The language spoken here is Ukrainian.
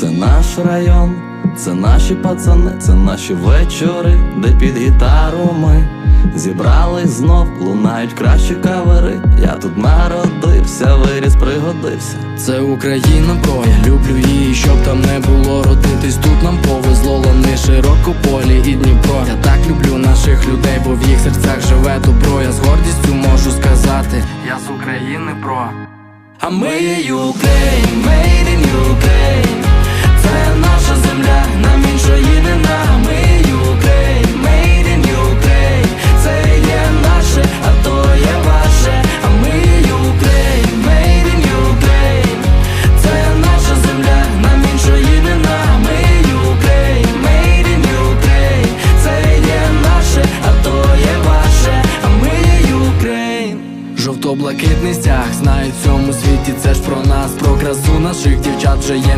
Це наш район, це наші пацани, це наші вечори, де під гітару ми зібрались знов, лунають кращі кавери. Я тут народився, виріс, пригодився. Це Україна, бро, люблю її, щоб там не було родитись. Тут нам повезло, лани широкополі і Дніпро. Я так люблю наших людей, бо в їх серцях живе добро. Я з гордістю можу сказати, я з України, бро. А ми є Ukraine, made Жовто-блакитний стяг. Знають в цьому світі, це ж про нас, про красу наших дівчат вже є